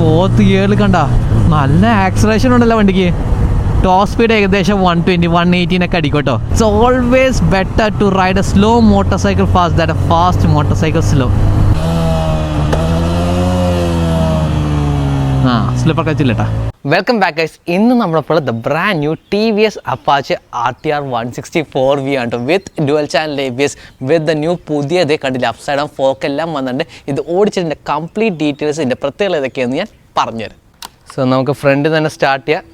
Fourth ഗിയറിൽ കണ്ട. നല്ല acceleration ഉണ്ടല്ലോ വണ്ടിക്ക്. ടോപ്പ് സ്പീഡ് ഏകദേശം വൺ ട്വന്റി വൺ എയ്റ്റീനൊക്കെ അടിക്കോട്ടോ it's always better to ride a slow motorcycle fast that a fast motorcycle slow ആ സ്ലിപ്പർ കച്ചില്ലട്ടാ വെൽക്കം ബാക്ക് ഗൈസ് ഇന്ന് നമ്മളപ്പോൾ the brand new T V S Apache R T R one sixty four V ആണ് with dual channel A B S with the new പുതിയതേ കണ്ടില്ല? Upside ആ folk എല്ലാം വന്നിട്ടുണ്ട്. ഇത് ഓടിച്ചതിന്റെ കംപ്ലീറ്റ് ഡീറ്റെയിൽസ് ഇതിന്റെ പ്രത്യേകത ഏതൊക്കെയാണെന്ന് ഞാൻ പറഞ്ഞുതരാം. സോ നമുക്ക് ഫ്രണ്ട് തന്നെ സ്റ്റാർട്ട് ചെയ്യാം.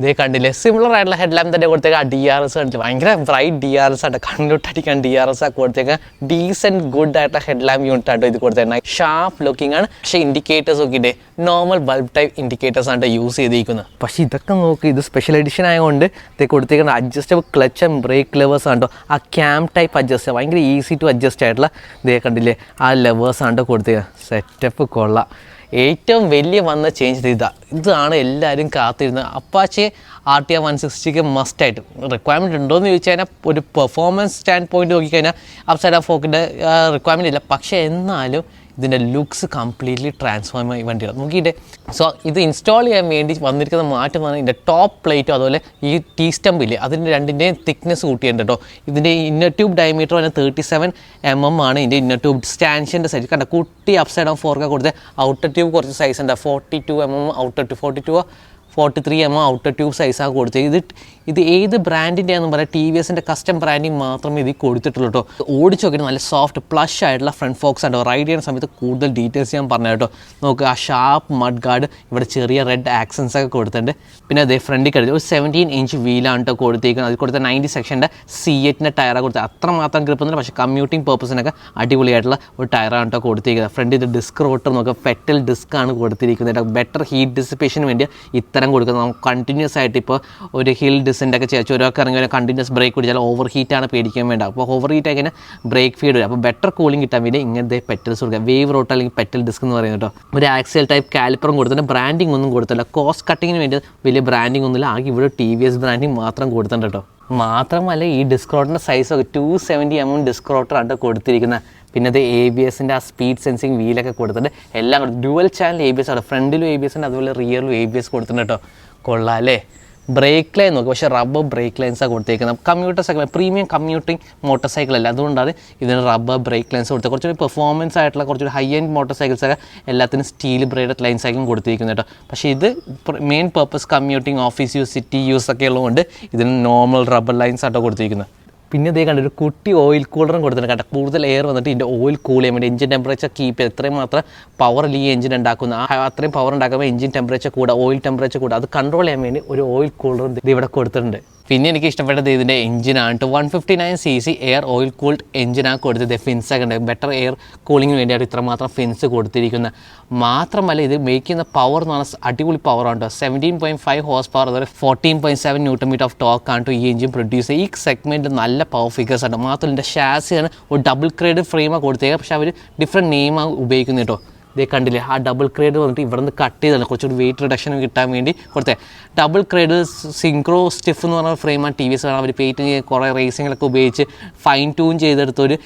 ഇതേ കണ്ടില്ലേ? സിമിലർ ആയിട്ടുള്ള ഹെഡ് ലാമ്പ് തന്നെ കൊടുത്തേക്ക് ആ ഡി ആർ എസ് കണ്ടില്ല? ഭയങ്കര ബ്രൈറ്റ് ഡി ആർ എസ് ആണ് കണ്ടിട്ടടിക്കാൻ ഡി ആർ എസ് ഒക്കെ കൊടുത്തേക്ക്. ഡീസെന്റ് ഗുഡ് ആയിട്ടുള്ള ഹെഡ് ലാമ്പ് യൂണിറ്റ് ആട്ടോ ഇത് കൊടുത്തേക്കുന്നത് ഷാർപ്പ് ലുക്കിംഗ് ആണ്. പക്ഷേ ഇൻഡിക്കേറ്റേഴ്സ് ഒക്കെ നോർമൽ ബൾബ് ടൈപ്പ് ഇൻഡിക്കേറ്റേഴ്സ് ആണ് യൂസ് ചെയ്തിരിക്കുന്നത് പക്ഷേ ഇതൊക്കെ നോക്കി ഇത് സ്പെഷ്യൽ എഡിഷൻ ആയതുകൊണ്ട് ഇത് കൊടുത്തേക്കുന്ന adjustable clutch and brake levers ആണ്ടോ ആ ക്യാം ടൈപ്പ് അഡ്ജസ്റ്റ് ഭയങ്കര ഈസി ടു അഡ്ജസ്റ്റ് ആയിട്ടുള്ള ഇതേ കണ്ടില്ലേ? ആ ലെവേഴ്സ് ആണ് കൊടുത്തേക്കുക സെറ്റപ്പ് കൊള്ളാം. ഏറ്റവും വലിയ വന്ന ചേഞ്ച് ഇതാ ഇതാണ് എല്ലാവരും കാത്തിരുന്നത്. Apache R T R one സിക്സ്റ്റിക്ക് മസ്റ്റായിട്ട് റിക്വയർമെന്റ് ഉണ്ടോ എന്ന് ചോദിച്ചു കഴിഞ്ഞാൽ ഒരു പെർഫോമൻസ് സ്റ്റാൻഡ് പോയിന്റ് നോക്കിക്കഴിഞ്ഞാൽ അപ്സൈഡ് ഓഫ് ഫോക്കിന്റെ റിക്വയർമെന്റ് ഇല്ല. പക്ഷേ എന്നാലും ഇതിന്റെ ലുക്സ് കംപ്ലീറ്റ്ലി ട്രാൻസ്ഫോം ആയി വണ്ടിയാണ് നോക്കിയിട്ട്. സോ ഇത് ഇൻസ്റ്റാൾ ചെയ്യാൻ വേണ്ടി വന്നിരിക്കുന്ന മാറ്റം പറഞ്ഞാൽ ഇതിന്റെ ടോപ്പ് പ്ലേറ്റോ അതുപോലെ ഈ ടീ സ്റ്റംപ് ഇല്ലേ അതിന്റെ രണ്ടിന്റെയും തിക്നെസ് കൂട്ടിയിട്ടുണ്ട് കേട്ടോ ഇതിന്റെ ഇന്നർ ട്യൂബ് ഡയമീറ്റർ പറഞ്ഞാൽ തേർട്ടി സെവൻ എം എം ആണ് ഇതിന്റെ ഇന്നർ ട്യൂബ് സ്റ്റാൻഷന്റെ സൈസ് കണ്ട കുട്ടി അപ്സൈഡ് ഓഫ് ഫോർക്ക് കൊടുത്ത്. ഔട്ടർ ട്യൂബ് കുറച്ച് സൈസ് ഉണ്ട്. Forty two M M outer to forty two forty three M outer tube സൈസാണ് കൊടുത്തത്. ഇത് ഇത് ഏത് ബ്രാൻഡിന്റെ ആണെന്ന് പറയാം ടി വി എസിന്റെ കസ്റ്റം ബ്രാൻഡിങ് മാത്രമേ ഇത് കൊടുത്തിട്ടുള്ളൂ കേട്ടോ ഓടിച്ച് നോക്കിയിട്ട് നല്ല സോഫ്റ്റ് പ്ലഷ് ആയിട്ടുള്ള ഫ്രണ്ട് ഫോക്സ് ആണ് റൈഡ് ചെയ്യുന്ന സമയത്ത് കൂടുതൽ ഡീറ്റെയിൽസ് ഞാൻ പറഞ്ഞു കേട്ടോ നോക്കുക ആ ഷാർപ്പ് മഡ് ഗാർഡ് ഇവിടെ ചെറിയ റെഡ് ആക്സൻസ് ഒക്കെ കൊടുത്തിട്ടുണ്ട്. പിന്നെ അതേ ഫ്രണ്ടിൽ കഴിഞ്ഞു ഒരു സെവന്റീൻ ഇഞ്ച് വീലാണ് കേട്ടോ കൊടുത്തേക്കുന്നത്. അതിൽ കൊടുത്ത നയന്റി സെക്ഷന്റെ സി എറ്റിന്റെ ടയറാണ് കൊടുത്തത്. അത്ര അത്രമാത്രം ഗ്രിപ്പൊന്നുമില്ല പക്ഷേ കമ്മ്യൂട്ടിംഗ് പേർപ്പസിനൊക്കെ അടിപൊളിയായിട്ടുള്ള ഒരു ടയറാണ് കേട്ടോ കൊടുത്തിരിക്കുന്നത് ഫ്രണ്ടിൽ ഇത് ഡിസ്ക് റോട്ടർ നോക്കുക പെറ്റൽ ഡിസ്ക് ആണ് കൊടുത്തിരിക്കുന്നത് ബെറ്റർ ഹീറ്റ് ഡിസിപ്പേഷന് വേണ്ടി ഇത്തരം കൊടുക്കുന്നത്. നമുക്ക് കണ്ടിന്യൂസ് ആയിട്ട് ഇപ്പോൾ ഒരു ഹിൽ ഡിസിന്റെ ഒക്കെ ചേച്ചി ഓരോക്കെ ഇറങ്ങി കണ്ടിന്യൂസ് ബ്രേക്ക് പിടിച്ചാൽ ഓവർ ഹീറ്റാണ് പേടിക്കാൻ വേണ്ട. അപ്പോൾ ഓവർ ഹീറ്റ് ആയി ബ്രേക്ക് ഫീഡ് വരും. അപ്പോൾ ബെറ്റർ കൂളിംഗ് കിട്ടാൻ വേണ്ടി ഇങ്ങനത്തെ പെറ്റൽസ് കൊടുക്കുക. വേവ് റോട്ട് അല്ലെങ്കിൽ പെറ്റൽ ഡിസ്ക് എന്ന് പറയുന്നത് കേട്ടോ. ഒരു ആക്സൽ ടൈപ്പ് കാലിപ്പറും കൊടുത്തിട്ട് ബ്രാൻഡിങ് ഒന്നും കൊടുത്തില്ല കോസ്റ്റ് കട്ടിങ്ങിന് വേണ്ടി വലിയ ബ്രാൻഡിങ് ഒന്നുമില്ല. ആകെ ഇവിടെ ടി വി എസ് ബ്രാൻഡിങ് മാത്രം കൊടുത്തിട്ടുണ്ട് കേട്ടോ. മാത്രമല്ല ഈ സൈസ് ഒക്കെ ടു സെവന്റി എം എം റോട്ടറാണ് കൊടുത്തിരിക്കുന്നത്. പിന്നെ അത് എ ബി എസിന്റെ ആ സ്പീഡ് സെൻസിങ് വീലൊക്കെ കൊടുത്തിട്ട് എല്ലാം dual channel A B S ആണ്. ഫ്രണ്ടിലും എ ബി എസ് ഉണ്ട് അതുപോലെ റിയറിലും എ ബി എസ് കൊടുത്തിട്ടുണ്ട് കേട്ടോ കൊള്ളാം അല്ലേ? ബ്രേക്ക് ലൈൻ നോക്കി. പക്ഷേ റബ്ബർ ബ്രേക്ക് ലൈൻസാണ് കൊടുത്തേക്കുന്നത്. Commuter cycle premium commuting motorcycle അല്ല. അതുകൊണ്ടാണ് ഇതിന് റബ്ബർ ബ്രേക്ക് ലൈൻസ് കൊടുത്തത്. കുറച്ചൊരു പെർഫോമൻസ് ആയിട്ടുള്ള കുറച്ചൊരു ഹൈ എൻഡ് മോട്ടോർ സൈക്കിൾസ് ഒക്കെ എല്ലാത്തിനും സ്റ്റീൽ ബ്രേഡഡ് ലൈൻസ് ആയിരിക്കും കൊടുത്തിരിക്കുന്നത് കേട്ടോ പക്ഷേ ഇത് main purpose commuting office use city use ഒക്കെ ഉള്ളതുകൊണ്ട് ഇതിന് നോർമൽ റബ്ബർ ലൈൻസ് ആട്ടോ കൊടുത്തിരിക്കുന്നത്. പിന്നെ ഇതേ കണ്ട ഒരു കുട്ടി ഓയിൽ കൂളറും കൊടുത്തിട്ടുണ്ട് കേട്ടോ കൂടുതൽ എയർ വന്നിട്ട് ഇതിന്റെ ഓയിൽ കൂൾ ചെയ്യാൻ വേണ്ടി എഞ്ചിൻ ടെമ്പറേച്ചർ കീപ്പ് ചെയ്ത് എത്രയും മാത്രം പവർ ഈ എഞ്ചിൻ ഉണ്ടാക്കുന്ന. അത്രയും പവർ ഉണ്ടാക്കുമ്പോൾ എഞ്ചിൻ ടെമ്പറേച്ചർ കൂടുക ഓയിൽ ടെമ്പറേച്ചർ കൂടുക അത് കൺട്രോൾ ചെയ്യാൻ വേണ്ടി ഒരു ഓയിൽ കൂളറും ഇവിടെ കൊടുത്തിട്ടുണ്ട്. പിന്നെ എനിക്ക് ഇഷ്ടപ്പെട്ടത് ഇതിന്റെ എഞ്ചിനാണ്. One fifty nine C C air oil cooled എഞ്ചിനാണ് കൊടുത്തത്. ഫിൻസൊക്കെ ഉണ്ട്. ബെറ്റർ എയർ കൂളിങ്ങിന് വേണ്ടിയാണ് ഇത്രമാത്രം ഫിൻസ് കൊടുത്തിരിക്കുന്നത്. മാത്രമല്ല ഇത് മേക്ക് ചെയ്യുന്ന പവർ എന്ന് പറഞ്ഞാൽ അടിപൊളി പവറാണ് കേട്ടോ seventeen point five horse power അതുപോലെ fourteen point seven newton metre of torque ആണ് ഈ എഞ്ചിൻ പ്രൊഡ്യൂസ് ഈ സെഗ്മെന്റ് നല്ല പവർ ഫിഗേഴ്സ് ആണ് മാത്രമല്ല ഇതിന്റെ ഷാസിയാണ് ഒരു ഡബിൾ ക്രേഡ് ഫ്രെയിമാണ് കൊടുത്തേക്കുക. പക്ഷേ അവർ ഡിഫറെന്റ് നെയിമാണ് ഉപയോഗിക്കുന്നത് കേട്ടോ ഇതേ കണ്ടില്ലേ ആ ഡബിൾ ക്രേഡ് വന്നിട്ട് ഇവിടെ നിന്ന് കട്ട് ചെയ്തല്ല കുറച്ചുകൂടി വെയിറ്റ് റിഡക്ഷൻ കിട്ടാൻ വേണ്ടി കൊടുത്തേ ഡബിൾ ക്രേഡ് സിങ്ക്രോ സ്റ്റിഫ് എന്ന് പറഞ്ഞ ഫ്രെയിമാണ് ടി വി എസ് അവർ പെയിന്റ് ചെയ്ത് കുറേ റേസിങ്ങിലൊക്കെ ഉപയോഗിച്ച് ഫൈൻ ട്യൂൺ ചെയ്തെടുത്ത ഒരു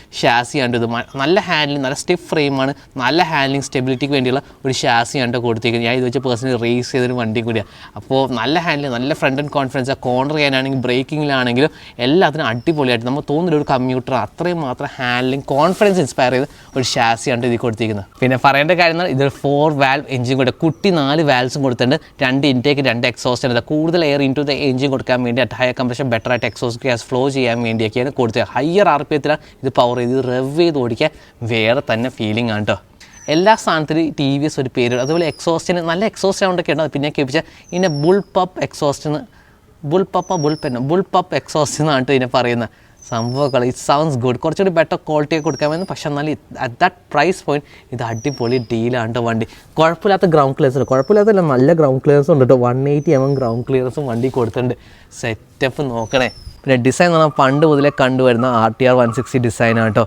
ആണ് ഇത്. നല്ല ഹാൻഡിൽ നല്ല സ്റ്റിഫ് ഫ്രെയിമാണ് നല്ല ഹാൻഡിലിംഗ് സ്റ്റെബിലിറ്റിക്ക് വേണ്ടിയുള്ള ഒരു ഷാസി ആണ് കൊടുത്തിരിക്കുന്നത്. ഞാൻ ഇത് വെച്ച് പേഴ്സണലി റേസ് ചെയ്തൊരു വണ്ടി കൂടിയാണ് അപ്പോൾ നല്ല ഹാൻഡിൽ നല്ല ഫ്രണ്ട് ആൻഡ് കോൺഫിഡൻസ് കോർണർ ചെയ്യാനാണെങ്കിൽ ബ്രേക്കിങ്ങിലാണെങ്കിലും എല്ലാത്തിനും അടിപൊളിയായിട്ട് നമ്മൾ തോന്നുന്ന ഒരു കമ്പ്യൂട്ടർ അത്രയും മാത്രം ഹാൻഡിലിംഗ് കോൺഫിഡൻസ് ഇൻസ്പയർ ചെയ്ത് ഒരു ഷാസിയാണ് ഇത് കൊടുത്തിരിക്കുന്നത്. പിന്നെ പറയേണ്ട കാര്യം എന്നാൽ പറഞ്ഞാൽ ഫോർ വാൽവ് എഞ്ചിൻ കൂടെ കുട്ടി നാല് വാൽവ്സും കൊടുത്തിട്ടുണ്ട്. രണ്ട് ഇൻടേക്ക് രണ്ട് എക്സോസ്റ്റ് ഉണ്ട് കൂടുതൽ air into the engine കൊടുക്കാൻ വേണ്ടി ഹയർ കംപ്രഷൻ ബെറ്റർ ആയിട്ട് എക്സോസ്റ്റ് ഗ്യാസ് ഫ്ലോ ചെയ്യാൻ വേണ്ടിയൊക്കെയാണ് കൊടുത്തത്. ഹയർ ആർ പി എത്തിലാണ് ഇത് പവർ ചെയ്ത് റെവ് ചെയ്ത് ഓടിക്കാൻ വേറെ തന്നെ ഫീലിംഗ് ആണ് കേട്ടോ എല്ലാ സ്ഥാനത്തിലും ടി വി എസ് ഒരു പേര്. അതുപോലെ എക്സോസ്റ്റിന് നല്ല എക്സോസ്റ്റ് സൗണ്ടൊക്കെ ഉണ്ട്? പിന്നെ കേൾപ്പിച്ചാൽ ഇതിന്റെ ബുൾ പപ്പ് എക്സോസ്റ്റിന് ബുൾ പപ്പ ബുൾ പെന്നോ ബുൾ പപ്പ് എക്സോസ്റ്റ് എന്നാണ് ഇതിനെ പറയുന്നത്. സംഭവങ്ങൾ ഇറ്റ് സൗണ്ട്സ് ഗുഡ് കുറച്ചുകൂടി ബെറ്റർ ക്വാളിറ്റി ഒക്കെ കൊടുക്കാമെന്ന് പക്ഷെ എന്നാൽ അറ്റ് ദാറ്റ് പ്രൈസ് പോയിന്റ് ഇത് അടിപൊളി ഡീലാണ് വണ്ടി. കുഴപ്പമില്ലാത്ത ഗ്രൗണ്ട് ക്ലിയർസ് കുഴപ്പമില്ലാത്തല്ല നല്ല ഗ്രൗണ്ട് ക്ലിയർസും ഉണ്ട് കേട്ടോ one eighty M M ground ക്ലിയർസും വണ്ടി കൊടുത്തിട്ടുണ്ട്. സെറ്റപ്പ് നോക്കണേ. പിന്നെ ഡിസൈൻ എന്ന് പറഞ്ഞാൽ പണ്ട് മുതലേ കണ്ടുവരുന്ന R T R one sixty ഡിസൈനാണ് കേട്ടോ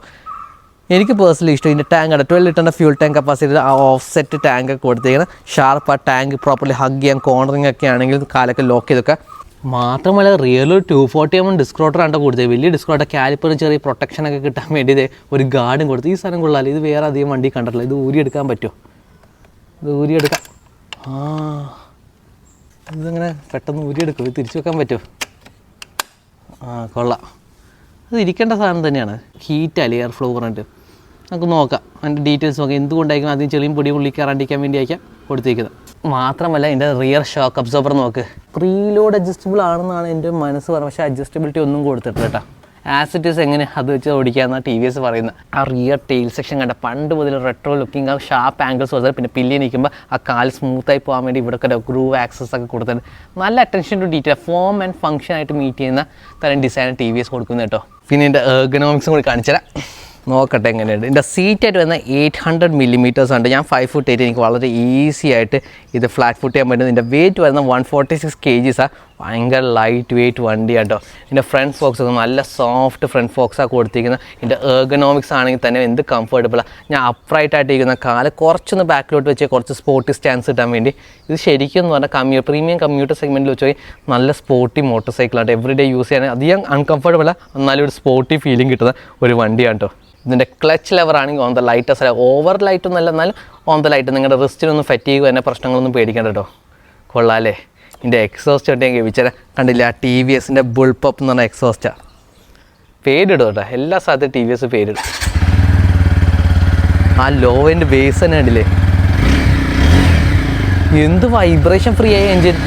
എനിക്ക് പേഴ്സണലി ഇഷ്ടം ഇതിന്റെ ടാങ്ക് ആണ്. ട്വൽവ് ലിറ്ററിന്റെ ഫ്യൂൾ ടാങ്ക് കപ്പാസിറ്റി ആ ഓഫ് സെറ്റ് ടാങ്ക് കൊടുത്തിരിക്കുന്നത്. ഷാർപ്പ് ആ ടാങ്ക് പ്രോപ്പർലി ഹഗ് ചെയ്യാൻ കോർണറിങ് ഒക്കെ ആണെങ്കിൽ കാലൊക്കെ ലോക്ക് ചെയ്തൊക്കെ മാത്രമല്ല rear two forty M disc ആണ് കൊടുത്തത് വലിയ ഡിസ്ക് റോട്ടർ കാലിപ്പറും ചെറിയ പ്രൊട്ടക്ഷൻ ഒക്കെ കിട്ടാൻ വേണ്ടി ഒരു ഗാർഡും കൊടുത്തു. ഈ സാധനം കൊള്ളാമല്ലോ ഇത് വേറെ അധികം വണ്ടി കണ്ടിട്ടില്ല. ഇത് ഊരി എടുക്കാൻ പറ്റുമോ? ഇത് ഊരി എടുക്കാം. ആ ഇതിങ്ങനെ പെട്ടെന്ന് ഊരിയെടുക്കും ഇത് തിരിച്ചു വെക്കാൻ പറ്റുമോ? ആ കൊള്ളാം. അത് ഇരിക്കേണ്ട സാധനം തന്നെയാണ്. ഹീറ്റല്ലേ എയർ ഫ്ലോ പറഞ്ഞിട്ട്. നമുക്ക് നോക്കാം. അതിന്റെ ഡീറ്റെയിൽസ് നോക്കാം. എന്തുകൊണ്ടായിരിക്കും ആദ്യം ചെളിയും പൊടിയും ഉള്ളിൽ കയറാണ്ടിരിക്കാൻ വേണ്ടി ആയിരിക്കാം കൊടുത്തിരിക്കുന്നത് മാത്രമല്ല ഇതിന്റെ റിയർ ഷോക്ക് അബ്സോർബർ നോക്ക്. പ്രീലോഡ് അഡ്ജസ്റ്റബിൾ ആണെന്നാണ് എന്റെ മനസ്സ് പറഞ്ഞത്. പക്ഷേ അഡ്ജസ്റ്റബിലിറ്റി ഒന്നും കൊടുത്തിട്ടില്ല കേട്ടോ. ആസിറ്റീസ് എങ്ങനെ അത് വെച്ച് ഓടിക്കാമെന്നാണ് ടി വി എസ് പറയുന്നത്. ആ റിയർ ടെയിൽ സെക്ഷൻ കണ്ട പണ്ട് മുതൽ റെട്രോ ലുക്കിംഗ് ആ ഷാർപ്പ് ആംഗിൾസ് കൊടുത്തത് പിന്നെ പില്ലി നിൽക്കുമ്പോൾ ആ കാൽ സ്മൂത്തായി പോകാൻ വേണ്ടി ഇവിടെ ഒക്കെ ഗ്രൂവ് ആക്സസ് ഒക്കെ കൊടുത്തത്. നല്ല attention to detail form and function ആയിട്ട് മീറ്റ് ചെയ്യുന്ന തരം ഡിസൈൻ ടി വി എസ് കൊടുക്കുന്നത് കേട്ടോ. പിന്നെ എന്റെ എർഗണോമിക്സും കൂടി കാണിച്ചുതരാം. നോക്കട്ടെ എങ്ങനെയുണ്ട്. ഇതിന്റെ സീറ്റായിട്ട് വരുന്ന എയ്റ്റ് ഹൺഡ്രഡ് മില്ലിമീറ്റേഴ്സ് ഉണ്ട് ഞാൻ ഫൈവ് ഫുട്ട് എയ്റ്റ് എനിക്ക് വളരെ ഈസി ആയിട്ട് ഇത് ഫ്ലാറ്റ് ഫുട്ട് ചെയ്യാൻ പറ്റും ഇതിന്റെ വെയിറ്റ് വരുന്ന വൺ ഫോർട്ടി സിക്സ് കെ ജിസാണ് ഭയങ്കര ലൈറ്റ് വെയിറ്റ് വണ്ടിയാണ് കേട്ടോ ഇതിന്റെ ഫ്രണ്ട് ഫോക്സ് ഒക്കെ നല്ല സോഫ്റ്റ് ഫ്രണ്ട് ഫോക്സാണ് കൊടുത്തിരിക്കുന്നത്. ഇതിന്റെ എർഗണോമിക്സ് ആണെങ്കിൽ തന്നെ എന്ത് കംഫർട്ടബിളാണ് ഞാൻ അപ്രൈറ്റ് ആയിട്ടിരിക്കുന്ന കാൽ കുറച്ചൊന്ന് ബാക്കിലോട്ട് വെച്ച് കുറച്ച് സ്പോർട്ടി സ്റ്റാൻസ് കിട്ടാൻ വേണ്ടി. ഇത് ശരിക്കും എന്ന് പറഞ്ഞാൽ കമ്മ്യൂ പ്രീമിയം കമ്മ്യൂട്ടർ സെഗ്മെന്റിൽ വെച്ച് നല്ല സ്പോർട്ടി മോട്ടോർ സൈക്കിളാണ് എവറി ഡേ യൂസ് ചെയ്യാൻ അധികം അൺകംഫർട്ടബിളാണ് എന്നാലും ഒരു സ്പോർട്ടി ഫീലിംഗ് കിട്ടുന്ന ഒരു വണ്ടിയാണ് കേട്ടോ ഇതിന്റെ ക്ലച്ച് ലെവർ ആണെങ്കിൽ on the lighter over light ഒന്നും അല്ല എന്നാലും ഓൺ ദ ലൈറ്റ് നിങ്ങളുടെ റിസ്റ്റിനൊന്നും ഫറ്റീഗ് തന്നെ പ്രശ്നങ്ങളൊന്നും പേടിക്കേണ്ട കേട്ടോ കൊള്ളാല്ലേ? ഇതിന്റെ എക്സോസ്റ്റ് ഞാൻ കേൾപ്പിച്ചാൽ കണ്ടില്ല? ടി വി എസിന്റെ ബുൾപ്പപ്പ് എന്ന് പറഞ്ഞ എക്സോസ്റ്റാണ് പേരിടും കേട്ടോ. എല്ലാ സ്ഥലത്തും ടി വി എസ് പേരിടും. ആ ലോവിന്റെ ബേസ് തന്നെ കണ്ടില്ലേ? എന്ത് വൈബ്രേഷൻ ഫ്രീ ആയ എൻജിൻ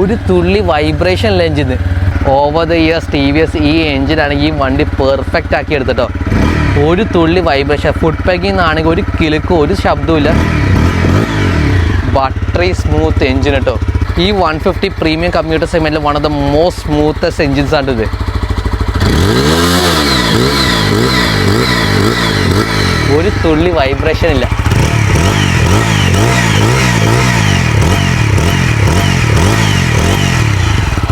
ഒരു തുള്ളി വൈബ്രേഷൻ ഇല്ല എഞ്ചിന് over the years T V S ഈ എഞ്ചിനാണ് ഈ വണ്ടി പെർഫെക്റ്റ് ആക്കി എടുത്തിട്ടോ ഒരു തുള്ളി വൈബ്രേഷൻ ഫുഡ് പാക്കിൽ നിന്നാണെങ്കിൽ ഒരു കിളുക്കും ഒരു ശബ്ദവുമില്ല ബട്ടറി സ്മൂത്ത് എഞ്ചിൻ കേട്ടോ ഈ വൺ ഫിഫ്റ്റി പ്രീമിയം കമ്പ്യൂട്ടർ സെഗ്മെന്റിൽ one of the most smoothest engines ആണ് ഇത്. ഒരു തുള്ളി വൈബ്രേഷൻ ഇല്ല.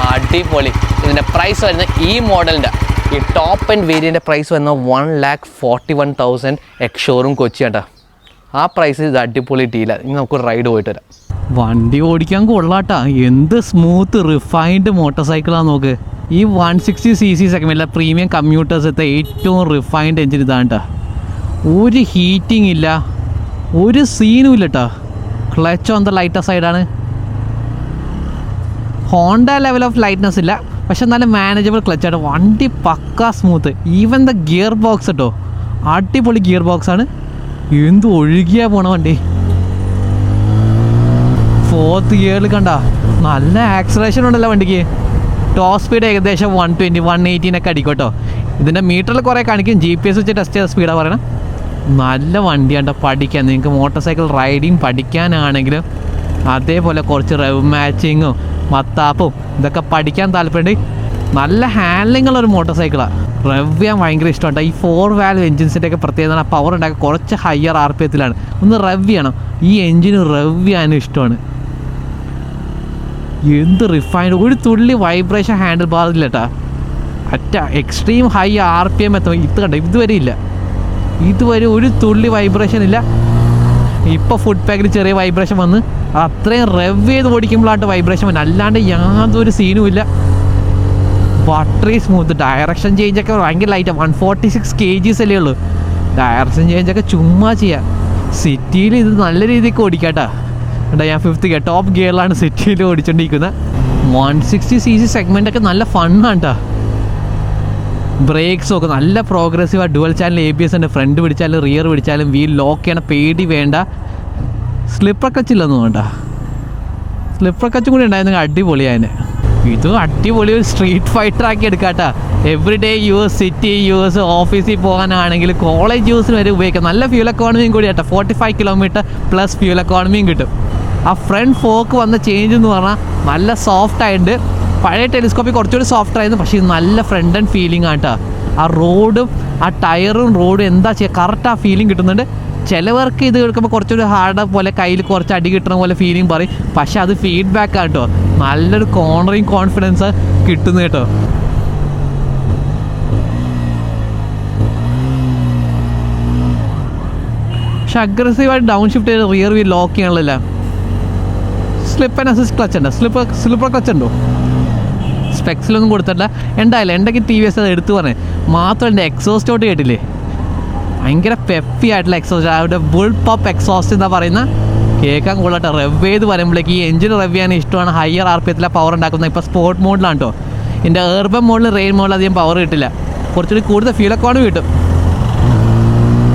അടിപൊളി. ഇതിന്റെ പ്രൈസ് വരുന്ന ഈ മോഡലിന്റെ ഈ ടോപ്പ് ആൻഡ് വേരിയന്റെ പ്രൈസ് വരുന്ന one lakh forty one thousand ex Kochi കേട്ടോ ആ പ്രൈസ് ഇത് അടിപൊളി ഡീലാണ് ഇനി നമുക്ക് റൈഡ് പോയിട്ട് വരാം. വണ്ടി ഓടിക്കാൻ കൊള്ളാട്ടാ. എന്ത് സ്മൂത്ത് റിഫൈൻഡ് മോട്ടോർ സൈക്കിളാണ് നോക്ക്. ഈ വൺ സിക്സ്റ്റി സി സി സെഗ്മെന്റിലെ പ്രീമിയം കമ്മ്യൂട്ടേഴ്സത്തെ ഏറ്റവും റിഫൈൻഡ് എഞ്ചിൻ ഇതാണ് ഒരു ഹീറ്റിംഗ് ഇല്ല. ഒരു സീനും ഇല്ല കേട്ടോ ക്ലച്ച് ഓൺ ദ ലൈറ്റർ സൈഡാണ് ഹോണ്ട ലെവൽ ഓഫ് ലൈറ്റ്നസ് ഇല്ല. പക്ഷെ നല്ല മാനേജബിൾ ക്ലച്ചാണ് വണ്ടി പക്ക smooth even the gearbox കേട്ടോ അടിപൊളി ഗിയർ ബോക്സ് ആണ്. എന്ത് ഒഴുകിയാ പോണ വണ്ടി? ഫോർത്ത് ഗിയറിൽ കണ്ട. നല്ല ആക്സലേഷൻ ഉണ്ടല്ലോ വണ്ടിക്ക്. ടോപ്പ് സ്പീഡ് ഏകദേശം വൺ ട്വന്റി വൺ എയ്റ്റീനൊക്കെ അടിക്കും കേട്ടോ. ഇതിന്റെ മീറ്ററിൽ കുറേ കാണിക്കും. ജി പി എസ് വെച്ച് ടെസ്റ്റ് ചെയ്ത സ്പീഡാണ് പറയണം. നല്ല വണ്ടിയാണ് പഠിക്കാൻ. നിങ്ങൾക്ക് മോട്ടോർ സൈക്കിൾ റൈഡിങ് പഠിക്കാനാണെങ്കിലും അതേപോലെ കുറച്ച് റവ് മാച്ചിങ്ങും മത്താപ്പും ഇതൊക്കെ പഠിക്കാൻ താല്പര്യമുണ്ട് നല്ല ഹാൻഡ്ലിംഗ് ഒരു മോട്ടോർ സൈക്കിളാണ് റെവ് ചെയ്യാൻ ഭയങ്കര ഇഷ്ടമാണ് ഈ ഫോർ വാൽവ് എഞ്ചിൻസിന്റെ ഒക്കെ പ്രത്യേകത പവർ ഉണ്ടാക്കുക കുറച്ച് ഹയർ ആർ പി എത്തിലാണ് ഒന്ന് റെവ് ചെയ്യണം. ഈ എഞ്ചിന് റെവ് ചെയ്യാനും ഇഷ്ടമാണ്. എന്ത് റിഫൈൻഡ് ഒരു തുള്ളി വൈബ്രേഷൻ ഹാൻഡിൽ ബാറില്ല കേട്ടാ. അറ്റ extreme high R P M എത്തും ഇത് കണ്ട? ഇതുവരെ ഇല്ല. ഇതുവരെ ഒരു തുള്ളി വൈബ്രേഷൻ ഇല്ല. ഇപ്പോൾ ഫുഡ് പാക്കിൽ ചെറിയ വൈബ്രേഷൻ വന്ന്. അത്രയും റെവ് ചെയ്ത് ഓടിക്കുമ്പോഴാണ് വൈബ്രേഷൻ വന്നു. അല്ലാണ്ട് യാതൊരു സീനും ഇല്ല. ബട്ടറി സ്മൂത്ത് ഡയറക്ഷൻ ചേഞ്ച് ഒക്കെ ഭയങ്കര ലൈറ്റാണ് one forty six K Gs അല്ലേ ഉള്ളൂ. ഡയറക്ഷൻ ചേഞ്ച് ഒക്കെ ചുമ്മാ ചെയ്യാം. സിറ്റിയിൽ ഇത് നല്ല രീതിക്ക് ഓടിക്കാട്ടാ. കേട്ടോ ഞാൻ ഫിഫ്ത്ത് ഗിയർ ടോപ്പ് ഗിയറിലാണ് സിറ്റിയിൽ ഓടിച്ചോണ്ടിരിക്കുന്നത് one sixty C C segment ഒക്കെ നല്ല ഫണ്ണാണ് കേട്ടോ ബ്രേക്സും ഒക്കെ നല്ല പ്രോഗ്രസീവ് ആ. Dual channel A B S ഉണ്ട്. ഫ്രണ്ട് പിടിച്ചാലും റിയർ പിടിച്ചാലും വീൽ ലോക്ക് ചെയ്യണ പേടി വേണ്ട. സ്ലിപ്പർ കച്ചില്ലെന്ന് വേണ്ട സ്ലിപ്പർ കച്ചും കൂടി ഉണ്ടായിരുന്നെങ്കിൽ അടിപൊളിയായതിന് ഇത് അടിപൊളി ഒരു സ്ട്രീറ്റ് ഫൈറ്റർ ആക്കി എടുക്കാട്ടാ. Every day use city use ഓഫീസിൽ പോകാനാണെങ്കിൽ കോളേജ് യൂസിന് വരെ ഉപയോഗിക്കാം. നല്ല ഫ്യൂൽ എക്കോണമിയും കൂടി കേട്ടോ forty five kilometre plus fuel എക്കോണമിയും കിട്ടും. ആ ഫ്രണ്ട് ഫോക്ക് വന്ന ചേഞ്ച് എന്ന് പറഞ്ഞാൽ നല്ല സോഫ്റ്റ് ആയിട്ട് പഴയ ടെലിസ്കോപ്പിൽ കുറച്ചുകൂടി സോഫ്റ്റ് ആയിരുന്നു. പക്ഷേ നല്ല ഫ്രണ്ട് ആൻഡ് ഫീലിംഗ് ആട്ടോ. ആ റോഡും ആ ടയറും റോഡും എന്താ ചെയ്യുക കറക്റ്റ് ആ ഫീലിംഗ് കിട്ടുന്നുണ്ട്. ചിലവർക്ക് ഇത് കേൾക്കുമ്പോൾ കുറച്ചൊരു ഹാർഡ് പോലെ കയ്യിൽ കുറച്ച് അടി കിട്ടണ പോലെ ഫീലിംഗ് പറയും. പക്ഷെ അത് ഫീഡ്ബാക്ക് ആണ് കേട്ടോ നല്ലൊരു കോണറിങ് കോൺഫിഡൻസ് കിട്ടുന്നു കേട്ടോ പക്ഷെ അഗ്രസീവായിട്ട് ഡൗൺ ഷിഫ്റ്റ് ചെയ്ത് റിയർ വീൽ ലോക്ക് ചെയ്യാനുള്ള സ്ലിപ്പ് ആൻഡ് അസിസ്റ്റ് ക്ലച്ച് ഉണ്ട്? സ്ലിപ്പ് സ്ലിപ്പർ ക്ലച്ച് ഉണ്ടോ? സ്പെക്സിലൊന്നും കൊടുത്തിട്ടില്ല. എന്തായാലും എന്തൊക്കെ ടി വി എസ് അത് എടുത്തു പറഞ്ഞേ. മാത്രം എന്റെ എക്സോസ്റ്റോട്ട് കേട്ടില്ലേ? ഭയങ്കര പെപ്പി ആയിട്ടുള്ള എക്സോസ്റ്റ് അവിടെ ബുൾ പപ്പ് എക്സോസ്റ്റ് എന്താ പറയുന്ന കേൾക്കാൻ കൊള്ളട്ടെ. റെവ് ചെയ്ത് വരുമ്പോഴേക്ക് ഈ എഞ്ചിൻ റെവ് ചെയ്യാൻ ഇഷ്ടമാണ്. ഹയർ ആർ പി എത്തിലെ പവർ ഉണ്ടാക്കുന്നത്. ഇപ്പോൾ സ്പോർട്ട് മോഡിലാണ് കേട്ടോ എന്റെ ഏർബൻ മോഡിൽ റെയിൻ മോഡിൽ അധികം പവർ കിട്ടില്ല. കുറച്ചുകൂടി കൂടുതൽ ആണ് കിട്ടും.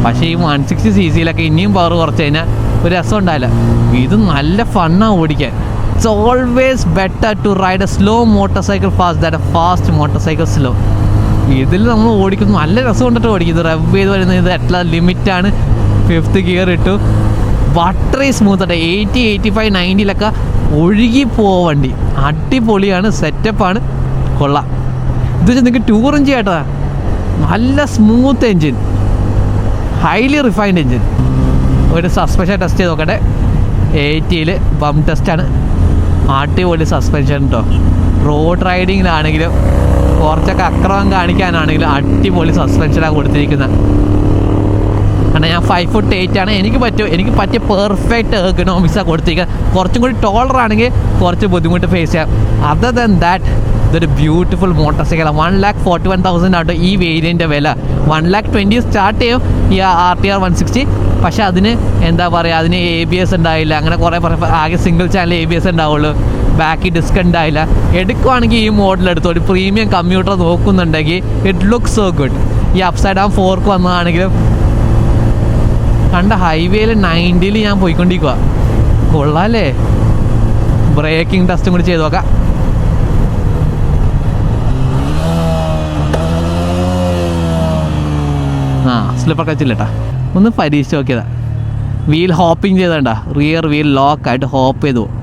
പക്ഷേ ഈ വൺ സിക്സ്റ്റി സി സിയിലൊക്കെ ഇനിയും പവർ കുറച്ച് കഴിഞ്ഞാൽ ഒരു രസം ഉണ്ടാവില്ല. ഇത് നല്ല ഫണ്ണാണ് ഓടിക്കാൻ. It's always better to ride a slow motorcycle fast that a fast motorcycle slow ഇതിൽ നമ്മൾ ഓടിക്കുന്നു. നല്ല രസം കൊണ്ടിട്ട് ഓടിക്കുന്നു. റബ് ചെയ്ത് വരുന്നത് ഇത് അറ്റ്ല ലിമിറ്റാണ്. ഫിഫ്ത്ത് ഗിയർ ഇട്ടു. വട്ടറി സ്മൂത്ത് ആട്ടെ. എയ്റ്റി എയ്റ്റി ഫൈവ് നയന്റിയിലൊക്കെ ഒഴുകി പോവാ വണ്ടി. അടിപൊളിയാണ്. സെറ്റപ്പാണ് കൊള്ളാം. ഇത് വെച്ചാൽ നിങ്ങൾക്ക് ടൂറും ചെയ്യാട്ടാ നല്ല smooth engine highly refined engine ഒരു സസ്പെൻഷൻ ടെസ്റ്റ് ചെയ്ത് നോക്കട്ടെ. എയ്റ്റിയിൽ ബം ടെസ്റ്റാണ് അടിപൊളി സസ്പെൻഷൻ കേട്ടോ റോഡ് റൈഡിങ്ങിലാണെങ്കിലും കുറച്ചൊക്കെ അക്രമം കാണിക്കാനാണെങ്കിൽ അടിപൊളി സസ്പെൻഷനാണ് കൊടുത്തിരിക്കുന്നത് കാരണം ഞാൻ ഫൈവ് ഫുട്ട് എയ്റ്റ് ആണ്. എനിക്ക് പറ്റും എനിക്ക് പറ്റിയ പെർഫെക്റ്റ് എക്കണോമിക്സാണ് കൊടുത്തിരിക്കുന്നത് കുറച്ചും കൂടി ടോളർ ആണെങ്കിൽ കുറച്ച് ബുദ്ധിമുട്ട് ഫേസ് ചെയ്യാം. അതർ ദൻ ദാറ്റ് ഇതൊരു ബ്യൂട്ടിഫുൾ മോട്ടോർ സൈക്കിളാണ് one lakh forty one thousand ആട്ടോ ഈ വേരിയന്റെ വില. വൺ ലാക്ക് ട്വന്റി സ്റ്റാർട്ട് ചെയ്യും ഈ R T R one sixty പക്ഷേ അതിന് എന്താ പറയുക അതിന് എ ബി എസ് ഉണ്ടായില്ല. അങ്ങനെ കുറേ ആകെ single channel A B S ഉണ്ടാവുള്ളൂ. ബാക്കി ഡിസ്ക് ഉണ്ടായില്ല. എടുക്കുവാണെങ്കിൽ ഈ മോഡൽ എടുത്തു ഒരു പ്രീമിയം കമ്പ്യൂട്ടർ നോക്കുന്നുണ്ടെങ്കിൽ ഇറ്റ് ലുക്ക് സോ ഗുഡ് ഈ അപ്സൈഡ് ആ ഫോർക്ക് വന്നതാണെങ്കിലും കണ്ട ഹൈവേയിൽ നയന്റിയിൽ ഞാൻ പോയിക്കൊണ്ടിരിക്കുക കൊള്ളാല്ലേ? ബ്രേക്കിംഗ് ടെസ്റ്റും കൂടി ചെയ്ത് നോക്കാം. ആ സ്ലിപ്പർ കച്ചില്ലട്ടാ ഒന്ന് പരീക്ഷിച്ച് നോക്കിയതാ. വീൽ ഹോപ്പിംഗ് ചെയ്തണ്ട റിയർ വീൽ ലോക്കായിട്ട് ഹോപ്പ് ചെയ്തു. പോകും.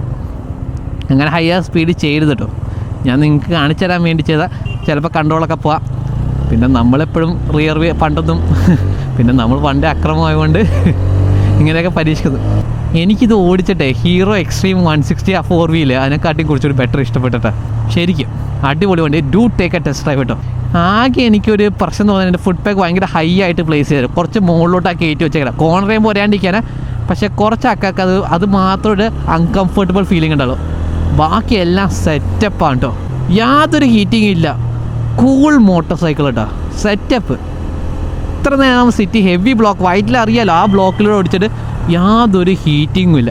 അങ്ങനെ ഹയർ സ്പീഡ് ചെയ്യരുത് കേട്ടോ ഞാൻ നിങ്ങൾക്ക് കാണിച്ചു തരാൻ വേണ്ടി ചെയ്ത ചിലപ്പോൾ കൺട്രോളൊക്കെ പോവാം. പിന്നെ നമ്മളെപ്പോഴും റിയർ വേ പണ്ടൊന്നും പിന്നെ നമ്മൾ പണ്ട് അക്രമമായതുകൊണ്ട് ഇങ്ങനെയൊക്കെ പരീക്ഷിക്കുന്നത് എനിക്കിത് ഓടിച്ചിട്ടേ ഹീറോ എക്സ്ട്രീം വൺ സിക്സ്റ്റി ആ ഫോർ വീൽ അതിനെക്കാട്ടിയും കുറച്ചൊരു ബെറ്റർ ഇഷ്ടപ്പെട്ടിട്ട്. ശരിക്കും അടിപൊളി വണ്ടി. Do take a test drive കേട്ടോ ആകെ എനിക്കൊരു പ്രശ്നം തോന്നുന്നത് എന്റെ ഫുഡ് പാക്ക് ഭയങ്കര ഹൈ ആയിട്ട് പ്ലേസ് ചെയ്തു. കുറച്ച് മുകളിലോട്ടാണ് കയറ്റി വെച്ചേക്കാം കോർണർ ചെയ്യുമ്പോൾ വരാണ്ടിരിക്കാനാ പക്ഷേ കുറച്ച് ആൾക്കാർക്ക് അത് അത് അൺകംഫർട്ടബിൾ ഫീലിംഗ് ഉണ്ടല്ലോ ബാക്കി എല്ലാം സെറ്റപ്പാണ് കേട്ടോ യാതൊരു ഹീറ്റിംഗ് ഇല്ല. കൂൾ മോട്ടോർ സൈക്കിൾ കേട്ടോ സെറ്റപ്പ് ഇത്ര നേരം സിറ്റി ഹെവി ബ്ലോക്ക് വൈറ്റിൽ അറിയാലോ ആ ബ്ലോക്കിലൂടെ ഓടിച്ചിട്ട് യാതൊരു ഹീറ്റിങ്ങും ഇല്ല.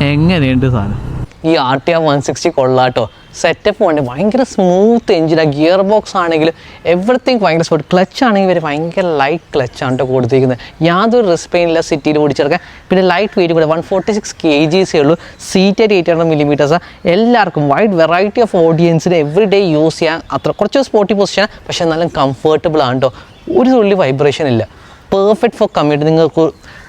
എങ്ങനെയുണ്ട് സാധനം? ഈ R T R one sixty കൊള്ളാട്ടോ. Setup വേണ്ടി ഭയങ്കര സ്മൂത്ത് എഞ്ചിനാണ് ഗിയർ ബോക്സ് ആണെങ്കിലും എവറിത്തിങ് ഭയങ്കര സ്മൂത്ത് ക്ലച്ച് ആണെങ്കിൽ ഇവർ ഭയങ്കര ലൈറ്റ് ക്ലച്ചാണ് കേട്ടോ കൊടുത്തിരിക്കുന്നത്. യാതൊരു റിസ്പെയിനില്ല സിറ്റിയിൽ ഓടിച്ചെടുക്കാൻ പിന്നെ ലൈറ്റ് വെയിറ്റ് കൂടെ വൺ ഫോർട്ടി സിക്സ് കെ ജിസേ ഉള്ളൂ സീറ്റ് എയ്റ്റ് ഹൺഡ്രഡ് മില്ലിമീറ്റേഴ്സ് എല്ലാവർക്കും വൈഡ് വെറൈറ്റി ഓഫ് ഓഡിയൻസിന് എവറി ഡേ യൂസ് ചെയ്യാൻ അത്ര കുറച്ച് സ്പോർട്ടി പൊസിഷൻ പക്ഷേ നല്ല കംഫർട്ടബിൾ ആണ് കേട്ടോ ഒരു തുള്ളി വൈബ്രേഷൻ ഇല്ല. പെർഫെക്റ്റ് ഫോർ കമ്മ്യൂട്ട് നിങ്ങൾക്ക്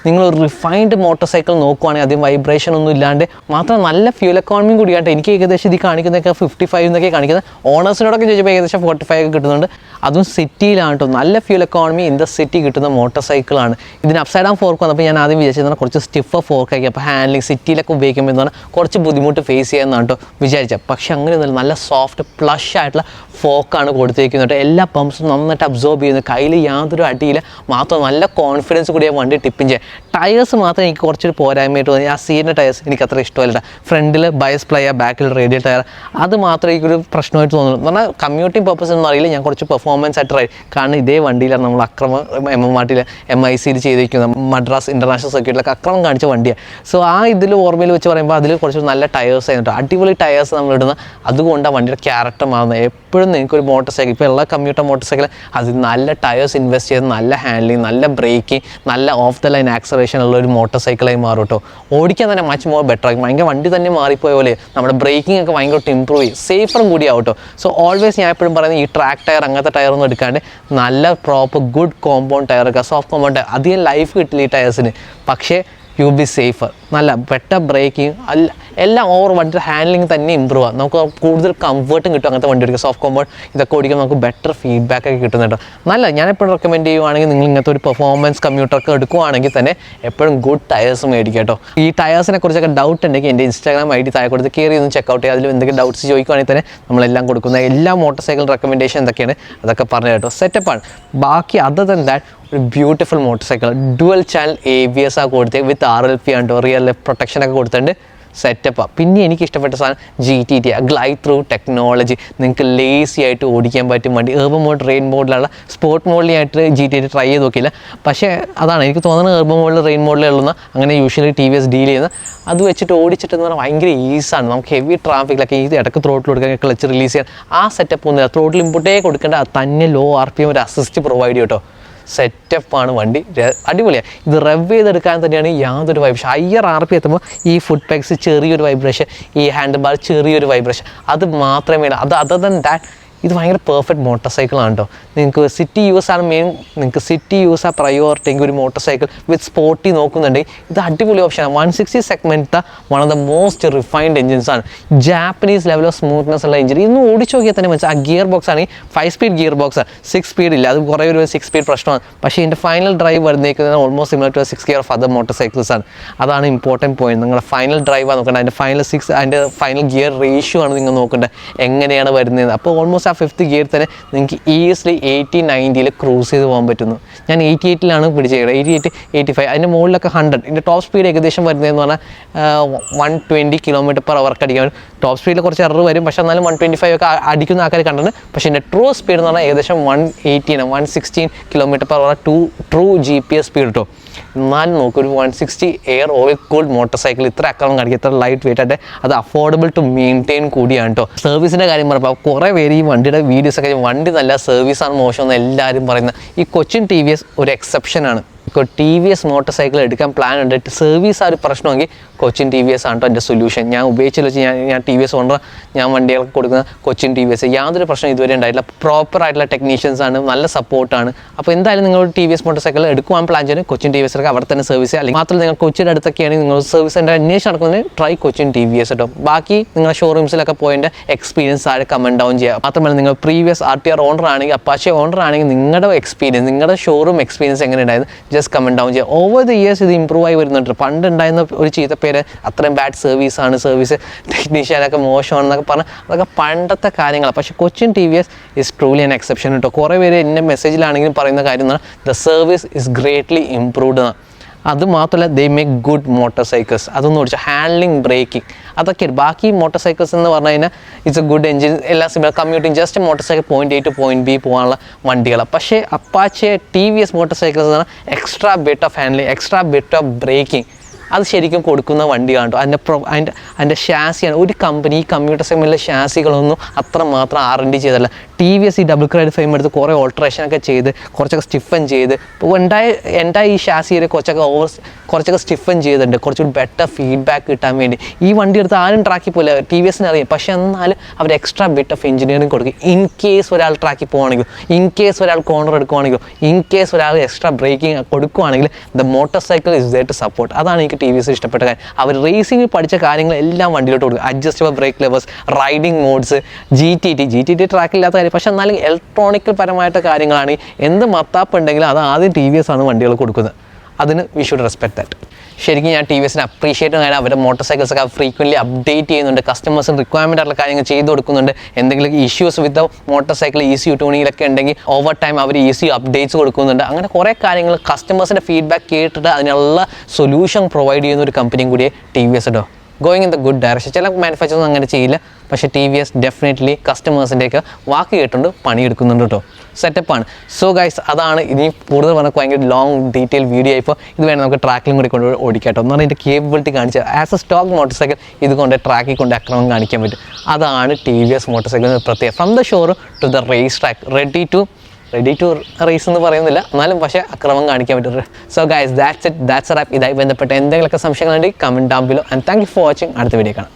നിങ്ങൾ ഒരു റിഫൈൻഡ് മോട്ടോർ സൈക്കിൾ നോക്കുവാണെങ്കിൽ അധികം വൈബ്രേഷൻ ഒന്നും ഇല്ലാണ്ട് മാത്രം നല്ല ഫ്യൂൽ എക്കോണമിയും കൂടിയാണ്ട് എനിക്ക് ഏകദേശം ഇത് കാണിക്കുന്നതൊക്കെ ഫിഫ്റ്റി ഫൈവ് എന്നൊക്കെ കാണിക്കുന്നത്. ഓണേഴ്സിനോടൊക്കെ ചോദിച്ചപ്പോൾ ഏകദേശം ഫോർട്ടി ഫൈവ് ഒക്കെ കിട്ടുന്നുണ്ട്. അതും സിറ്റിയിലാണ് കേട്ടോ നല്ല fuel economy in the city കിട്ടുന്ന മോട്ടോർ സൈക്കിളാണ് ഇതിന് അപ്സൈഡ് ആ ഫോർക്ക് വന്നപ്പോൾ ഞാൻ ആദ്യം വിചാരിച്ചത് കുറച്ച് സ്റ്റിഫ് ഫോർക്ക് ആക്കി അപ്പോൾ ഹാൻഡ്ലിങ് സിറ്റിയിലൊക്കെ ഉപയോഗിക്കുമ്പോൾ എന്താണ്? കുറച്ച് ബുദ്ധിമുട്ട് ഫേസ് ചെയ്യാമെന്നാണ് കേട്ടോ വിചാരിച്ചത്. പക്ഷേ അങ്ങനെയൊന്നുമില്ല നല്ല സോഫ്റ്റ് പ്ലഷ് ആയിട്ടുള്ള ഫോക്കാണ് കൊടുത്തേക്കുന്നത്. എല്ലാ പമ്പ്സും നന്നായിട്ട് അബ്സോർബ് ചെയ്യുന്നത് കയ്യിൽ യാതൊരു അടിയില്ല. മാത്രം നല്ല കോൺഫിഡൻസ് കൂടിയ വണ്ടി ടിപ്പിൻ ചെയ്യാം. ടയേഴ്സ് മാത്രം എനിക്ക് കുറച്ചൊരു പോരായ്മയായിട്ട് തോന്നി. ആ സീറിന്റെ ടയേഴ്സ് എനിക്ക് അത്ര ഇഷ്ടമല്ല ഫ്രണ്ടിൽ ബയസ് പ്ലയർ ബാക്കിൽ റേഡിയൽ ടയർ അത് മാത്രമേ എനിക്കൊരു പ്രശ്നമായിട്ട് തോന്നുന്നു എന്ന് പറഞ്ഞാൽ കമ്മ്യൂട്ടിംഗ് പർപ്പസ് എന്ന് അറിയില്ല. ഞാൻ കുറച്ച് പെർഫോമൻസ് ആയിട്ട് കാരണം ഇതേ വണ്ടിയിലാണ് നമ്മൾ അക്രമം എം എം ആർട്ടിൽ എം ഐ സിയിൽ ചെയ്തിരിക്കുന്നത്. മദ്രാസ് ഇന്റർനാഷണൽ സർക്യൂട്ടിലൊക്കെ അക്രമം കാണിച്ച വണ്ടിയാണ് സോ ആ ഇതിൽ ഓർമ്മയിൽ വെച്ച് പറയുമ്പോൾ അതിൽ കുറച്ച് നല്ല ടയേഴ്സ് ആയിരുന്നു അടിപൊളി ടയേഴ്സ് നമ്മൾ ഇടുന്ന. അതുകൊണ്ട് ആ വണ്ടിയുടെ ക്യാരക്ടർ മാറുന്നത്. എപ്പോഴും നിങ്ങൾക്കൊരു മോട്ടോർ സൈക്കിൾ ഇപ്പോൾ എല്ലാ കമ്മ്യൂട്ടർ മോട്ടോർ സൈക്കിൾ അതിൽ നല്ല ടയേഴ്സ് ഇൻവെസ്റ്റ് ചെയ്ത് നല്ല ഹാൻഡ്ലിങ് നല്ല ബ്രേക്കിംഗ് നല്ല ഓഫ് ദ ലൈൻ ആക്സറേഷൻ ഉള്ള ഒരു മോട്ടോർ സൈക്കിളായി മാറും കേട്ടോ ഓടിക്കാൻ തന്നെ മച്ച് മോർ ബെറ്റർ ആയി ഭയങ്കര വണ്ടി തന്നെ മാറിപ്പോയ പോലെ നമ്മുടെ ബ്രേക്കിംഗ് ഒക്കെ ഭയങ്കരമായിട്ട് ഇമ്പ്രൂവ് ചെയ്യും. സേഫറും കൂടിയാവും കേട്ടോ സോ ഓൾവേസ് ഞാൻ എപ്പോഴും പറയുന്നത് ഈ ട്രാക്ക് ടയർ അങ്ങനത്തെ ടയർ ഒന്നും എടുക്കാണ്ട് നല്ല പ്രോപ്പർ ഗുഡ് കോമ്പൗണ്ട് ടയർ ഒക്കെ സോഫ്റ്റ് കോമ്പൗണ്ട് അധികം ലൈഫ് കിട്ടില്ല ഈ ടയേഴ്സിന് പക്ഷേ യു ബി സേഫർ നല്ല ബെറ്റർ ബ്രേക്കിങ് അല്ല എല്ലാം ഓവർ വണ്ടി ഹാൻഡ്ലിംഗ് തന്നെ ഇമ്പ്രൂവ് ആകും നമുക്ക് കൂടുതൽ കംഫർട്ടും കിട്ടും അങ്ങനത്തെ വണ്ടി ഓടിക്കുക സോഫ്റ്റ് കോമ്പൗണ്ട് ഇതൊക്കെ ഓടിക്കുമ്പോൾ നമുക്ക് ബെറ്റർ ഫീഡ്ബാക്ക് ഒക്കെ കിട്ടുന്നുണ്ട് നല്ല ഞാൻ എപ്പോഴും റെക്കമെൻഡ് ചെയ്യുവാണെങ്കിൽ നിങ്ങൾ ഇങ്ങനത്തെ ഒരു പെർഫോമൻസ് കമ്പ്യൂട്ടറൊക്കെ എടുക്കുവാണെങ്കിൽ തന്നെ എപ്പോഴും ഗുഡ് ടയേഴ്സ് മേടിക്കുക കേട്ടോ. ഈ ടയേഴ്സിനെ കുറിച്ചൊക്കെ ഡൗട്ട് ഉണ്ടെങ്കിൽ എന്റെ ഇൻസ്റ്റാഗ്രാം ഐ ഡി താഴെ കൊടുത്ത് കയറി ഒന്ന് ചെക്കൗട്ട് ചെയ്യുക. അതിലും എന്തെങ്കിലും ഡൗട്ട്സ് ചോദിക്കുവാണെങ്കിൽ തന്നെ നമ്മളെല്ലാം കൊടുക്കുന്ന എല്ലാ മോട്ടോർ സൈക്കിൾ റെക്കമെൻഡേഷൻ എന്തൊക്കെയാണ്? അതൊക്കെ പറഞ്ഞു കേട്ടോ. സെറ്റപ്പാണ് ബാക്കി അതർ ദാറ്റ് ഒരു beautiful motor cycle dual channel A B S ആ കൊടുത്തത് വിത്ത് ആർ എൽ പി ആണ് റിയൽ പ്രൊട്ടക്ഷൻ ഒക്കെ കൊടുത്തിട്ടുണ്ട്. സെറ്റപ്പാണ് പിന്നെ എനിക്ക് ഇഷ്ടപ്പെട്ട സാധനം G T T glide through technology നിങ്ങൾക്ക് ലേസി ആയിട്ട് ഓടിക്കാൻ പറ്റും വണ്ടി. ഏർബൻ മോഡ് റെയിൻ മോഡിലുള്ള സ്പോർട്ട് മോഡിലായിട്ട് ജി ടി ടി ട്രൈ ചെയ്ത് നോക്കിയില്ല. പക്ഷേ അതാണ് എനിക്ക് തോന്നുന്നത് ഏർബൻ മോഡിൽ റെയിൻ മോഡിലുള്ള അങ്ങനെ usually T V S deal ചെയ്യുന്ന. അത് വെച്ചിട്ട് ഓടിച്ചിട്ടെന്ന് പറഞ്ഞാൽ ഭയങ്കര ഈസാണ് നമുക്ക് ഹെവി ട്രാഫിക്കിലൊക്കെ ഈ ഇടയ്ക്ക് ത്രോട്ടിൽ കൊടുക്കാൻ ക്ലച്ച് റിലീസ് ചെയ്യാൻ. ആ സെറ്റപ്പ് ഒന്നുമില്ല. ത്രോട്ടിൽ ഇമ്പോർട്ടേ കൊടുക്കേണ്ട. തന്നെ ലോ ആർ പി എം ഒരു അസിസ്റ്റ് പ്രൊവൈഡ് ചെയ്യും കേട്ടോ. സെറ്റപ്പാണ് വണ്ടി. അടിപൊളിയാണ് ഇത് റവ് ചെയ്തെടുക്കാൻ തന്നെയാണ് യാതൊരു വൈബ്രേഷൻ അയ്യർ ആർ പി എത്തുമ്പോൾ ഈ ഫുഡ് പാക്സ് ചെറിയൊരു വൈബ്രേഷൻ ഈ ഹാൻഡ് ബാർ ചെറിയൊരു വൈബ്രേഷൻ അത് മാത്രമേ അത് അതർ ദൻ ദാറ്റ് ഇത് ഭയങ്കര പെർഫെക്റ്റ് മോട്ടോർ സൈക്കിളാണ് കേട്ടോ നിങ്ങൾക്ക് സിറ്റി യൂസ് ആണ് മെയിൻ നിങ്ങൾക്ക് സിറ്റി യൂസ് ആ പ്രയോറിറ്റി ഒരു മോട്ടോർ സൈക്കിൾ വിത്ത് സ്പോർട്ടി നോക്കുന്നുണ്ടെങ്കിൽ ഇത് അടിപൊളി ഓപ്ഷനാണ് one sixty segment one of the most refined engines ആണ്. ജാപ്പനീസ് ലെവൽ ഓഫ് സ്മൂത്ത്നെസ് ഉള്ള എഞ്ചിൻ ഇന്ന് ഓടിച്ചു നോക്കിയാൽ തന്നെ വെച്ചാൽ ആ ഗിയർ ബോക്സ് ആണെങ്കിൽ ഫൈവ് സ്പീഡ് ഗിയർ ബോക്സ് ആണ് സിക്സ് സ്പീഡ് ഇല്ല. അത് കുറേ ഒരു സിക്സ് സ്പീഡ് പ്രശ്നമാണ്. പക്ഷേ ഇതിന്റെ final drive വരുന്നേക്കുന്നത് almost similar to six gear of other motor cycles ആണ്. അതാണ് ഇമ്പോർട്ടന്റ് പോയിന്റ് നിങ്ങളുടെ ഫൈനൽ ഡ്രൈവാണ് നോക്കേണ്ടത്. അതിന്റെ ഫൈനൽ സിക്സ് അതിന്റെ ഫൈനൽ ഗിയർ റേഷ്യോ ആണ് നിങ്ങൾ നോക്കേണ്ടത്. എങ്ങനെയാണ് വരുന്നത് അപ്പോൾ ഓൾമോസ്റ്റ് ആ ഫിഫ്ത്ത് ഗിയർ തന്നെ നിങ്ങൾക്ക് ഈസിലി എയ്റ്റി നയന്റിയിൽ ക്രൂസ് ചെയ്ത് പോകാൻ പറ്റുന്നു. ഞാൻ എയ്റ്റി എയ്റ്റിലാണ് പിടിച്ചത് എയ്റ്റി എയ്റ്റ് എയ്റ്റി ഫൈവ് അതിന്റെ മുകളിലൊക്കെ ഹൺഡ്രഡ് ഇതിന്റെ ടോപ്പ് സ്പീഡ് ഏകദേശം വരുന്നതെന്ന് പറഞ്ഞാൽ വൺ ട്വന്റി കിലോമീറ്റർ പെർ അവർക്ക് അടിക്കാൻ ടോപ്പ് സ്പീഡിൽ കുറച്ച് എറർ വരും. പക്ഷേ എന്നാലും വൺ ട്വന്റി ഫൈവ് ഒക്കെ അടിക്കുന്ന ആൾക്കാർ കണ്ടിട്ടുണ്ട്. പക്ഷേ ഇതിന്റെ ട്രൂ സ്പീഡ് എന്ന് പറഞ്ഞാൽ ഏകദേശം one eighteen one sixteen kilometre per hour to true G P S speed കിട്ടും എന്നാലും നോക്ക് ഒരു one sixty air oil cooled motor cycle ഇത്ര അക്രമം കാണിക്കും ഇത്ര ലൈറ്റ് വെയിറ്റ് ആയിട്ട് അത് അഫോർഡബിൾ ടു മെയിന്റെയിൻ കൂടിയാണ് കേട്ടോ സർവീസിന്റെ കാര്യം പറഞ്ഞപ്പോൾ കുറേ പേര് ഈ വണ്ടിയുടെ വീഡിയോസ് ഒക്കെ വണ്ടി നല്ല സർവീസാണ് മോശമെന്ന് എല്ലാവരും പറയുന്നത് ഈ കൊച്ചിൻ ടി വി എസ് ഒരു എക്സെപ്ഷനാണ് ഇപ്പോൾ T V S motor cycle എടുക്കാൻ പ്ലാൻ ഉണ്ട്. സർവീസ് ആ ഒരു പ്രശ്നമെങ്കിൽ കൊച്ചിൻ ടി വി എസ് ആണ് കേട്ടോ എന്റെ സൊല്യൂഷൻ ഞാൻ ഉപയോഗിച്ചു വെച്ച് ഞാൻ ഞാൻ ടി വി എസ് ഓണർ ഞാൻ വണ്ടികൾക്ക് കൊടുക്കുന്ന കൊച്ചിൻ ടി വി എസ് യാതൊരു പ്രശ്നം ഇതുവരെ ഉണ്ടായിട്ടില്ല. പ്രോപ്പർ ആയിട്ടുള്ള ടെക്നീഷ്യൻസ് ആണ് നല്ല സപ്പോർട്ടാണ് അപ്പോൾ എന്തായാലും നിങ്ങൾ T V S motor cycle എടുക്കുവാൻ പ്ലാൻ ചെയ്യുന്നത് കൊച്ചിൻ ടി വി എസ് അവിടെ തന്നെ സർവീസ് അല്ലെങ്കിൽ മാത്രമല്ല നിങ്ങൾ കൊച്ചിയുടെ അടുത്തൊക്കെയാണെങ്കിൽ നിങ്ങൾ സർവീസ് എന്റെ അന്വേഷിച്ച് നടക്കുന്നത് try Cochin T V S കേട്ടോ ബാക്കി നിങ്ങൾ ഷോറൂംസിലൊക്കെ പോയതിന്റെ എക്സ്പീരിയൻസ് താഴെ കമന്റ് ഡൗൺ ചെയ്യുക മാത്രമല്ല നിങ്ങൾ previous R T R owner ആണെങ്കിൽ അപ്പാച്ചെ ഓണർ ആണെങ്കിൽ നിങ്ങളുടെ എക്സ്പീരിയൻസ് നിങ്ങളുടെ ഷോറൂം എക്സ്പീരിയൻസ് എങ്ങനെ ഉണ്ടായിരുന്നു ജസ്റ്റ് കമൻ ഡൗൺ ചെയ്യുക ഓവർ ദ ഇയേഴ്സ് ഇത് ഇമ്പ്രൂവ് ആയി വരുന്നുണ്ട്. പണ്ട് ഉണ്ടായിരുന്ന ഒരു ചീത്ത പേര് അത്രയും ബാഡ് സർവീസ് ആണ്. സർവീസ് ടെക്നീഷ്യനൊക്കെ മോശമാണെന്നൊക്കെ പറഞ്ഞാൽ അതൊക്കെ പണ്ടത്തെ കാര്യങ്ങളാണ് പക്ഷേ Cochin T V S is truly an exception കേട്ടോ കുറേ പേര് എന്റെ മെസ്സേജിലാണെങ്കിലും പറയുന്ന കാര്യം എന്ന് പറഞ്ഞാൽ the service is greatly improved എന്നാണ്. അത് മാത്രമല്ല they make good motor cycles അതൊന്നും ഓടിച്ചു ഹാൻഡ്ലിംഗ് ബ്രേക്കിംഗ് അതൊക്കെ ബാക്കി മോട്ടോർ സൈക്കിൾസ് എന്ന് പറഞ്ഞു കഴിഞ്ഞാൽ ഇറ്റ്സ് എ ഗുഡ് എഞ്ചിൻ എല്ലാ similar commuting just motor cycle point A to B പോകാനുള്ള വണ്ടികളാണ് പക്ഷേ Apache T V S motor cycles എന്ന് പറഞ്ഞാൽ extra bit of handling extra bit of braking അത് ശരിക്കും കൊടുക്കുന്ന വണ്ടിയാണ് അതിന്റെ പ്രൊ അതിന്റെ അതിന്റെ ഷാസിയാണ് ഒരു കമ്പനി ഈ കമ്പ്യൂട്ടർ സെഗ്മെന്റിലെ ഷാസികളൊന്നും അത്ര മാത്രം ആർ എൻ ഡി ചെയ്തല്ല ടി വി എസ് ഈ ഡബിൾ ക്രൈഡ് ഫ്രെയിം എടുത്ത് കുറേ ഓൾട്രേഷൻ ഒക്കെ ചെയ്ത് കുറച്ചൊക്കെ സ്റ്റിഫൻ ചെയ്ത്. ഇപ്പോൾ ഉണ്ടായ എന്റെ ഈ ഷാസിയിൽ കുറച്ചൊക്കെ ഓവർ കുറച്ചൊക്കെ സ്റ്റിഫൻ ചെയ്തിട്ടുണ്ട്. കുറച്ചുകൂടി ബെറ്റർ ഫീഡ്ബാക്ക് കിട്ടാൻ വേണ്ടി. ഈ വണ്ടി എടുത്ത് ആരും ട്രാക്കിൽ പോലെ ടി വി എസിന് അറിയാം. പക്ഷേ എന്നാൽ അവർ എക്സ്ട്രാ ബിറ്റ് ഓഫ് എഞ്ചിനീയറിംഗ് കൊടുക്കും. ഇൻ കേസ് ഒരാൾ ട്രാക്കിൽ പോവുകയാണെങ്കിലും ഇൻ കേസ് ഒരാൾ കോർണർ എടുക്കുവാണെങ്കിലും ഇൻ കേസ് ഒരാൾ എക്സ്ട്രാ ബ്രേക്കിംഗ് കൊടുക്കുവാണെങ്കിൽ the motor cycle is they to support അതാണ് എനിക്ക് ടി വി എസ് ഇഷ്ടപ്പെട്ട കാര്യം അവർ റേസിംഗിൽ പഠിച്ച കാര്യങ്ങളെല്ലാം വണ്ടിയിലോട്ട് കൊടുക്കും. Adjustable brake levers riding modes G T T G T T ട്രാക്കില്ലാത്ത കാര്യം. പക്ഷേ എന്നാലും ഇലക്ട്രോണിക്കൽ പരമായിട്ട് കാര്യങ്ങളാണ്. എന്ത് മത്താപ്പ് ഉണ്ടെങ്കിലും അത് ആദ്യം ടി വി എസ് ആണ് വണ്ടികൾ കൊടുക്കുന്നത്. അതിന് വി ഷുഡ് റെസ്പെക്ട് ദാറ്റ് ശരിക്കും ഞാൻ ടി വി എസിനെ അപ്രീഷിയേറ്റ് ചെയ്യാൻ അവരുടെ മോട്ടോർ സൈക്കിൾസ് ഒക്കെ ഫ്രീക്വൻലി അപ്ഡേറ്റ് ചെയ്യുന്നുണ്ട് കസ്റ്റമേഴ്സിന് റിക്വയർമെന്റ് ആയിട്ടുള്ള കാര്യങ്ങൾ ചെയ്ത് കൊടുക്കുന്നുണ്ട്. എന്തെങ്കിലും issues with motor cycle E C ട്യൂണിങ്ങിലൊക്കെ ഉണ്ടെങ്കിൽ ഓവർ ടൈം അവർ ഇ സി അപ്ഡേറ്റ്സ് കൊടുക്കുന്നുണ്ട്. അങ്ങനെ കുറേ കാര്യങ്ങൾ കസ്റ്റമേഴ്സിന്റെ ഫീഡ്ബാക്ക് കേട്ടിട്ട് അതിനുള്ള സൊല്യൂഷൻ പ്രൊവൈഡ് ചെയ്യുന്ന ഒരു കമ്പനിയും കൂടിയേ ടി വി എസ് ഇടോ going in the good direction ചില മാനുഫാക്ചേഴ്സ് അങ്ങനെ ചെയ്യില്ല പക്ഷേ ടി വി എസ് ഡെഫിനറ്റ്ലി കസ്റ്റമേഴ്സിന്റെയൊക്കെ വാക്ക് കേട്ടുകൊണ്ട് പണിയെടുക്കുന്നുണ്ട് കേട്ടോ സെറ്റപ്പാണ് സോ ഗൈസ് അതാണ് ഇനി കൂടുതൽ പറഞ്ഞാൽ ഭയങ്കര ലോങ് ഡീറ്റെയിൽ വീഡിയോ ആയിപ്പോൾ ഇത് വേണം നമുക്ക് ട്രാക്കിലും കൂടി കൊണ്ട് ഓടിക്കാട്ടോ. എന്ന് പറഞ്ഞാൽ ഇതിന്റെ കേപ്പബിലിറ്റി കാണിച്ചാൽ as a stock motor cycle ഇത് കൊണ്ട് ട്രാക്കിൽ കൊണ്ട് അക്രമം കാണിക്കാൻ പറ്റും. അതാണ് T V S motor cycle പ്രത്യേകം from the showroom to the race track ready to ready to race എന്ന് പറയുന്നില്ല. എന്നാലും പക്ഷേ അക്രമം കാണിക്കാൻ പറ്റും. So guys that's it that's wrap ഇതായി ബന്ധപ്പെട്ട എന്തെങ്കിലുമൊക്കെ സംശയങ്ങളുണ്ടെങ്കിൽ comment down below and thank you for watching അടുത്ത വീഡിയോ കാണാം.